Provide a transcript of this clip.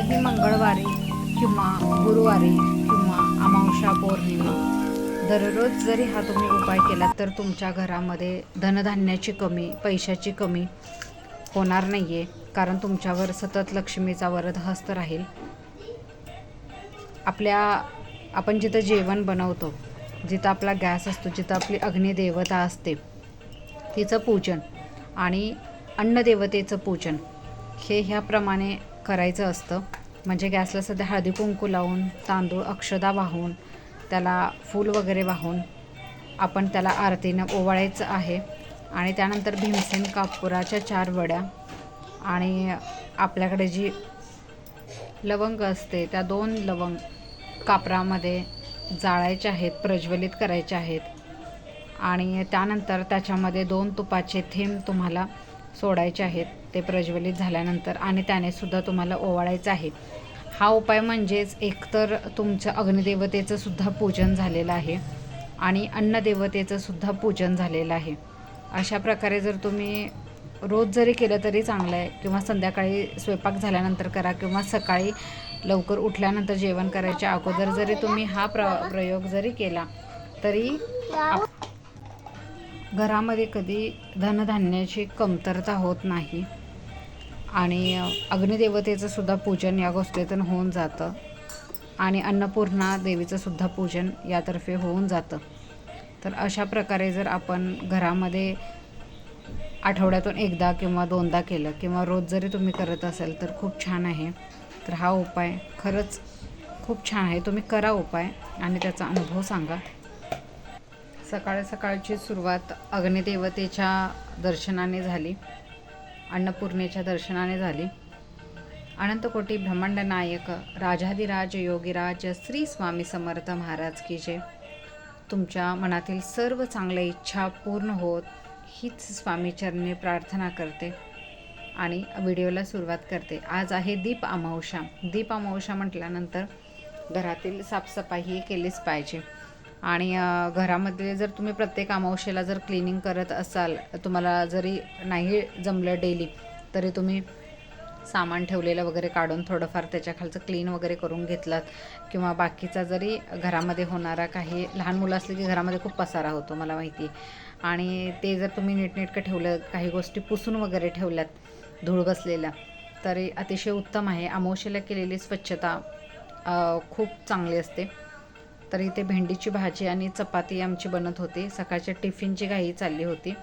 कोणत्याही मंगळवारी किंवा गुरुवारी किंवा अमावस्या पौर्णिमा दररोज जरी हा तुम्ही उपाय केला तर तुमच्या घरामध्ये धनधान्याची कमी पैशाची कमी होणार नाही आहे कारण तुमच्यावर सतत लक्ष्मीचा वरद हस्त राहील. आपल्या आपण जिथं जेवण बनवतो जिथं आपला गॅस असतो जिथं आपली अग्निदेवता असते तिचं पूजन आणि अन्नदेवतेचं पूजन हे ह्याप्रमाणे करायचं असतं. म्हणजे गॅसला सध्या हळदी कुंकू लावून तांदूळ अक्षदा वाहून त्याला फूल वगैरे वाहून आपण त्याला आरतीनं ओवाळायचं आहे. आणि त्यानंतर भीमसेन कापुराच्या चार वड्या आणि आपल्याकडे जी लवंग असते त्या दोन लवंग कापरामध्ये जाळायच्या आहेत प्रज्वलित करायच्या आहेत. आणि त्यानंतर त्याच्यामध्ये दोन तुपाचे थेंब तुम्हाला सोडायचे आहेत. ते प्रज्वलित झाल्यानंतर आणि त्याने सुद्धा तुम्हाला ओवाळायचं आहे. हा उपाय म्हणजेच एकतर तुमच्या अग्निदेवतेचं सुद्धा पूजन झालेलं आहे आणि अन्नदेवतेचं सुद्धा पूजन झालेलं आहे. अशा प्रकारे जर तुम्ही रोज जरी केलं तरी चांगलं आहे किंवा संध्याकाळी स्वयंपाक झाल्यानंतर करा किंवा सकाळी लवकर उठल्यानंतर जेवण करायच्या अगोदर जरी तुम्ही हा प्र प्रयोग जरी केला तरी घरामध्ये कधी धनधान्याची कमतरता होत नाही. आणि अग्निदेवतेचं सुद्धा पूजन या गोष्टीतून होऊन जातं. आणि अन्नपूर्णा देवीचं सुद्धा पूजन यातर्फे होऊन जातं. तर अशा प्रकारे जर आपण घरामध्ये आठवड्यातून एकदा किंवा दोनदा केलं किंवा रोज जरी तुम्ही करत असाल तर खूप छान आहे. तर हा उपाय खरंच खूप छान आहे. तुम्ही करा उपाय आणि त्याचा अनुभव सांगा. सकाळ सकाळची सुरुवात अग्निदेवतेच्या दर्शनाने झाली. अन्नपूर्णेच्या दर्शनाने झाली. अनंतकोटी ब्रह्मांड नायक राजाधिराज योगीराज श्री स्वामी समर्थ महाराज की जय. तुमच्या मनातील सर्व चांगल्या इच्छा पूर्ण होत हीच स्वामीचरणी प्रार्थना करते आणि व्हिडिओला सुरुवात करते. आज आहे दीप अमावस्या. दीप अमावस्या म्हटल्यानंतर घरातील साफसफाई केलीच पाहिजे. आणि घरामध्ये जर तुम्ही प्रत्येक अमावशेला जर क्लिनिंग करत असाल तुम्हाला जरी नाही जमलं डेली तरी तुम्ही सामान ठेवलेलं वगैरे काढून थोडंफार त्याच्याखालचं क्लीन वगैरे करून घेतलात किंवा बाकीचा जरी घरामध्ये होणारा काही लहान मुलं असली की घरामध्ये खूप पसारा होतो मला माहिती. आणि ते जर तुम्ही नीटनेटकं ठेवलं काही गोष्टी पुसून वगैरे ठेवल्यात धूळ बसलेल्या तरी अतिशय उत्तम आहे. अमावशेला केलेली स्वच्छता खूप चांगली असते. तर इथे भेंडीची भाजी आणि चपाती आमची बनत होती. सकाळच्या टिफिनची घाई चालली होती.